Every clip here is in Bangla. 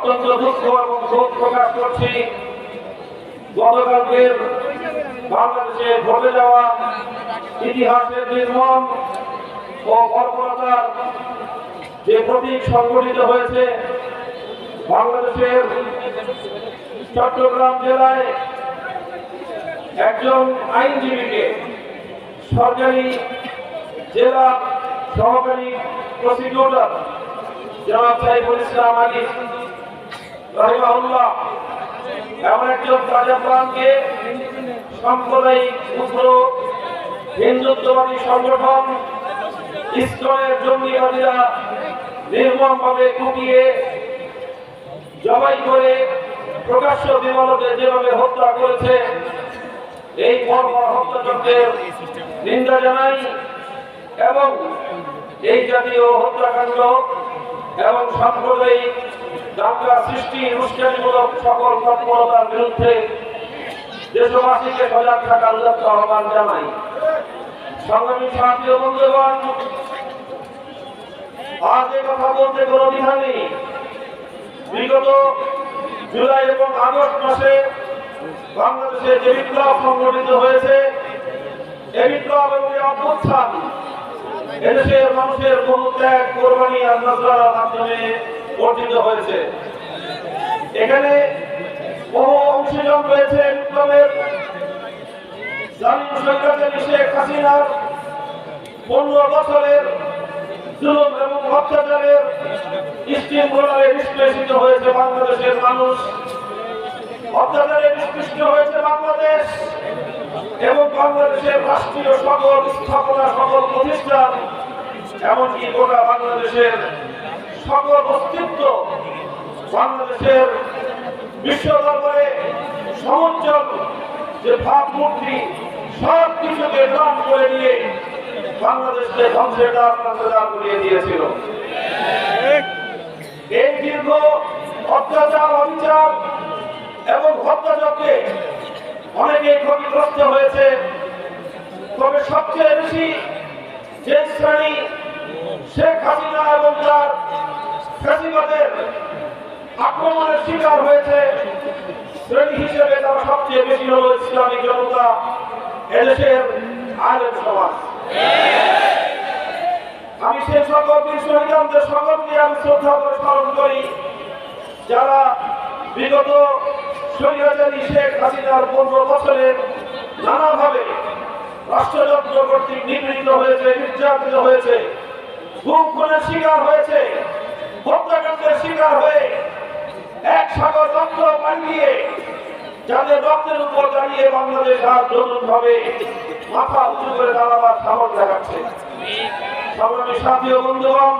অত্যন্ত দুঃখ এবং ক্ষোভ প্রকাশ করছি গতকালকের বাংলাদেশে ঘটে যাওয়া ইতিহাসের নির্মম ও বর্বরতার যে প্রতীক সংগঠিত হয়েছে বাংলাদেশের চট্টগ্রাম জেলায় একজন আইনজীবীকে সরকারি জেলা সহকারী প্রসিকিউটর জনাব সাইফুল ইসলাম আলী রহিমাহুল্লাহ, এমন সাম্প্রদায়িক উগ্র হিন্দুত্ববাদী সংগঠন ইস্কনের জঙ্গিবাদীরা নির্মমভাবে কুপিয়ে জবাই করে প্রকাশ্য বিমানকে যেভাবে হত্যা করেছে, এই বর্বর হত্যাযজ্ঞের নিন্দা জানাই এবং এই জাতীয় হত্যাকাণ্ড এবং সাম্প্রদায়িক দাঙ্গা সৃষ্টি উস্কানিমূলক সকল তৎপরতার বিরুদ্ধে দেশবাসীকে সজাগ থাকার উদাত্ত আহ্বান জানাই। সংগ্রামী ও বন্ধুগণ, আজ এ কথা বলতে কোনো দ্বিধা নেই। বিগত জুলাই এবং আগস্ট মাসে বাংলাদেশে যে বিপ্লব সংগঠিত হয়েছে এই বিপ্লব এবং এই অভ্যুত্থান এদেশের মানুষের বহু ত্যাগ কোরবানি আর নজরার মাধ্যমে অর্জিত হয়েছে। এখানে বহু অংশীজন রয়েছে বিপ্লবের জালিম সৈকাতের শেখ হাসিনার পনেরো বছরের জুলুম এবং অত্যাচারের স্টিম রোলারে বিশ্লেষিত হয়েছে বাংলাদেশের মানুষ। অত্যাচারে নিষ্কৃষ্ট হয়েছে বাংলাদেশ এবং বাংলাদেশের রাষ্ট্রীয় সকল স্থাপনা, সকল প্রতিষ্ঠান, এমনকি গোটা বাংলাদেশের সকল অস্তিত্ব বাংলাদেশের বিশ্ব দরবারে সমুজ্জ্বল যে ভাবমূর্তি সব কিছুকে দান করে দিয়ে বাংলাদেশকে ধ্বংসের দ্বার দাঁড় করিয়ে দিয়েছিল। এই দীর্ঘ অত্যাচার, অবিচার এবং হত্যাযজ্ঞে অনেকে ক্ষতিগ্রস্ত হয়েছে। তবে সবচেয়ে বেশি যে শ্রেণি শেখ হাসিনা এবং তার ফ্যাসিবাদের আক্রমণের শিকার হয়েছে। শ্রেণি হিসেবে তারা সবচেয়ে বেশি হল ইসলামী জনতা, এদেশের আলেম সমাজ। আমি সেই সকল শহীদদের সকলকে আমি শ্রদ্ধা করে স্মরণ করি, যারা বিগত স্বৈরাচারী শেখ হাসিনার পনেরো বছরের নানাভাবে রাষ্ট্রযন্ত্র কর্তৃক নিগৃহীত হয়েছে, নির্যাতিত হয়েছে, খুব খুনের শিকার হয়েছে। হত্যাকাণ্ডের শিকার হয়ে এক সাগর রক্ত পালিয়ে যাদের রক্তের উপর দাঁড়িয়ে বাংলাদেশ আর নতুন ভাবে মাথা উঁচু করে দাঁড়াবার সাহস দেখাচ্ছে। সংগ্রামী সাথী বন্ধুগণ,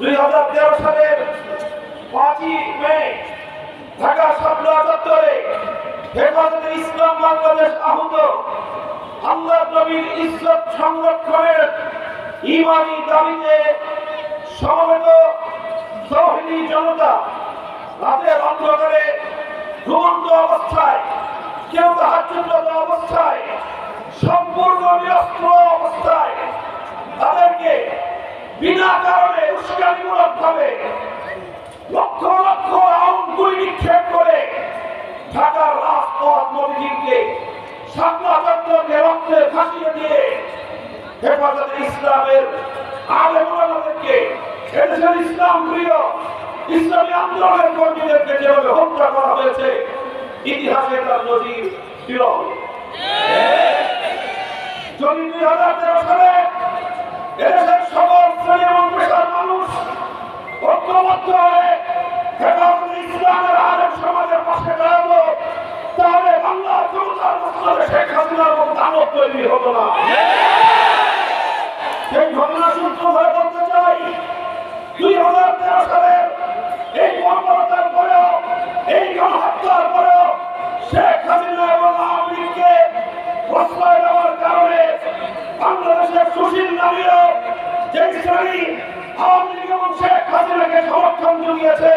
দুই হাজার তেরো সালের পাঁচই মে, ঢাকা শাপলা চত্বরে হেফাজতে ইসলাম বাংলাদেশ আহত আল্লাহ নবীর ইজ্জত সংরক্ষণের ইমানি দাবিতে সমবেত তৌহিদি জনতা রাতের অন্ধকারে ঘুমন্ত অবস্থায়, কেউ তাহাজ্জুদরত অবস্থায়, সম্পূর্ণ নিরস্ত্র অবস্থায় তাদেরকে বিনা কারণে উস্কানিমূলক ভাবে লক্ষ লক্ষ রাউন্ড গুলি নিক্ষেপ করে ঢাকার রাজপথ সাতলা চন্দ্রকে রক্তে ভাসিয়ে দিয়ে হেফাজতে ইসলামের আলেমকে এদেশের ইসলাম প্রিয়, ইসলামী আন্দোলনের কর্মীদেরকে যেভাবে হত্যা করা হয়েছে, ইতিহাসে তার নজির বিরল যদি দুই হাজার তেরো সালে এদেশের সকল শ্রেণি এবং পেশার মানুষ ঐক্যবদ্ধ হয়ে ইসলামের আলেম সমাজের পাশে দাঁড়াবো তাহলে বাংলা জনতার মধ্যে শেখ হাসিনার মতো দানব তৈরি হতো না সেই ঘটনা সূত্র ধরে বলতে চাই দুই হাজার তেরো সালের এই বর্বরতার পরেও এই গণহত্যার পরেও শেখ হাসিনা এবং আওয়ামী লীগকে কারণে বাংলাদেশের সুশীল নামীয় যে শ্রেণি আওয়ামী লীগ এবং শেখ হাসিনাকে সমর্থন জুগিয়েছে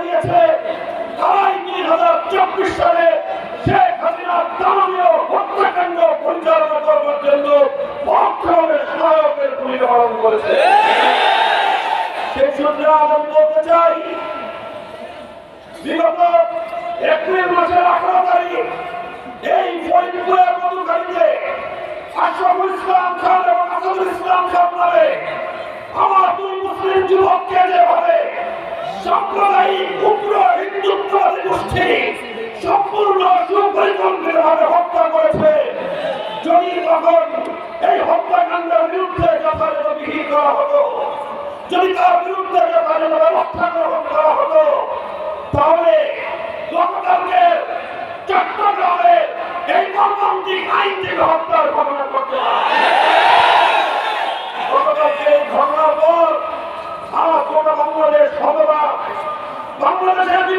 দিয়েছে তারাই দুই হাজার চব্বিশ সালে শেখ হাসিনার দানবীয় হত্যাকাণ্ড পরিচালনা করবার জন্য পক্ষভাবে সহায়কের ভূমিকা পালন করেছে সেই সূত্রে আমি বলতে চাই। বিগত এপ্রিল করেছে, যদি তখন এই হত্যাকাণ্ডের বিরুদ্ধে যথাযথ বিহিত করা যদি তার বিরুদ্ধে যথাযথ ব্যবস্থা গ্রহণ করা হতো তাহলে গতকালকে চট্টগ্রামে এই মর্মান্তিক আইন থেকে হত্যার ঘটনা করতে পারে গতকালকে এই ঘটনার পর আমার গোটা বাংলাদেশ শতভাগ বাংলাদেশের বিবেকবান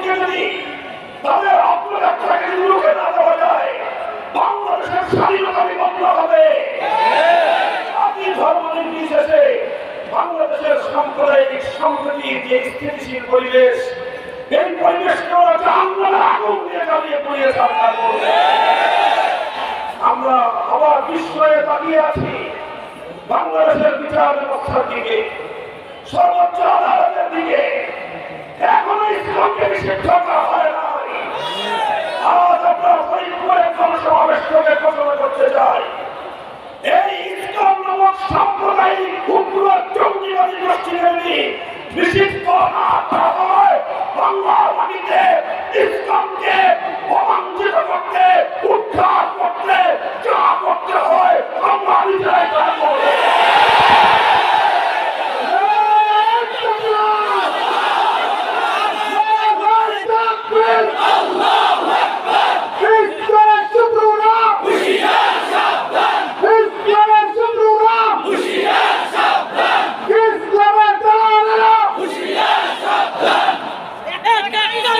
ইসলামকে যদি যায়। বাংলাদেশের স্বাধীনতা বিপন্ন হবে। জাতি ধর্ম নির্বিশেষে বাংলাদেশের সাম্প্রদায়িক সম্প্রীতির যে স্থিতিশীল পরিবেশ, এই পরিবেশকে ওরা জাহান্নামের আগুন দিয়ে জ্বালিয়ে পুড়িয়ে সরকার করবে। আমরা আবার বিস্ময়ে তাকিয়ে আছি। বাংলাদেশের বিচার দিকে, সর্বোচ্চ আদালতের দিকে এখনও ইসলামকে নিষিদ্ধ করা হয় নাই আজ আমরা ফরিদপুরে জনসমাবেশকে ঘোষণা করতে চাই এই ইসলাম নামক সাম্প্রদায়িক উগ্র জঙ্গিবাদী নিষিদ্ধ না করা হয় বাংলার মাটিতে ইসলামকে অবাঞ্ছিত করতে, উদ্ধার করতে যা করতে হয়, আমরা নিজেরাই।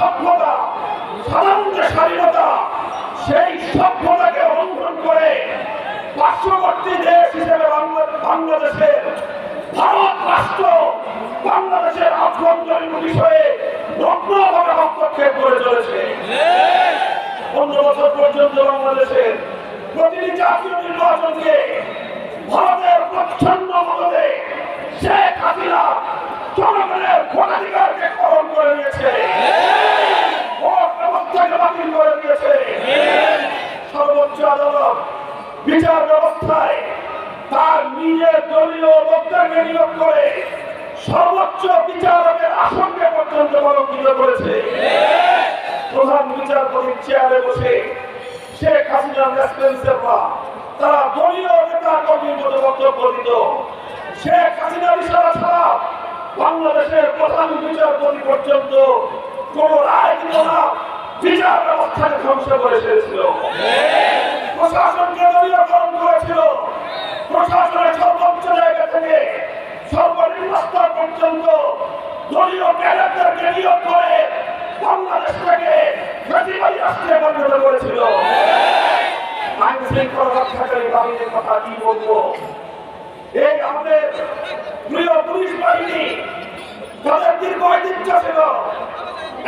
সভ্যতা, সাধারণ যে স্বাধীনতা, সেই সভ্যতাকে লঙ্ঘন করে পার্শ্ববর্তী দেশ হিসেবে বাংলাদেশের ভারত রাষ্ট্র বাংলাদেশের আভ্যন্তরীণ বিষয়ে রত্নভাবে হস্তক্ষেপ করে চলেছে। পনেরো বছর পর্যন্ত বাংলাদেশের প্রতিটি জাতীয় নির্বাচনকে ভারতের প্রচ্ছন্ন মদতে শেখ হাসিনা জনগণের ভোটাধিকারকে খরণ করে নিয়েছে। বাতিল করে দিয়েছে। সর্বোচ্চ আদালত বিচার ব্যবস্থায় তার নিজের দলীয় লোকদেরকে নিয়োগ করে সর্বোচ্চ বিচারকের আসনকে পর্যন্ত অলঙ্কিত করেছে। প্রধান বিচারপতির চেয়ারে বসে শেখ হাসিনার রেসপেন্সেররা তারা দলীয় নেতা কর্মীর মতো বক্তব্য দিত। শেখ হাসিনার ইশারা ছাড়া বাংলাদেশের প্রধান বিচারপতি পর্যন্ত কোন রায় দিত না। বিচার ব্যবস্থাকে ধ্বংস করে ফেলেছিল। প্রশাসনকে দলীয়করণ করেছিল। প্রশাসনের সর্বোচ্চ জায়গা থেকে সর্বনিম্ন স্তর পর্যন্ত দলীয় ক্যাডারদেরকে নিয়োগ করে বাংলাদেশটাকে ফেসিবাদী রাষ্ট্রে পরিণত করেছিল। আইন শৃঙ্খলা রক্ষাকারী বাহিনীর কথা কি বলব? এই আমাদের প্রিয় পুলিশ বাহিনী, যাদের দীর্ঘ ঐতিহ্য ছিল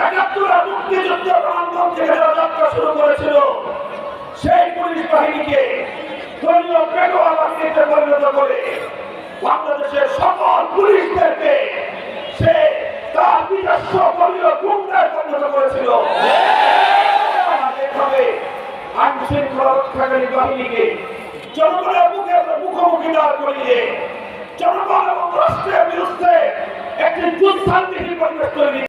একাত্তরের মুক্তিযুদ্ধের প্রাঙ্গণ থেকে যাত্রা শুরু করেছিল। সেই পুলিশ বাহিনীকে দলীয় পেটোয়া বাহিনীতে পরিণত করে বাংলাদেশের সকল পুলিশদেরকে সে তার নিজস্ব দলীয় গুন্ডায় পরিণত করেছিল। এভাবে আইন শৃঙ্খলা রক্ষাকারী বাহিনীকে জনগণের মুখে মুখোমুখি দাঁড় করিয়ে জনগণ এবং রাষ্ট্রের বিরুদ্ধে একটি যুদ্ধান্তিহীন পরিবেশ তৈরি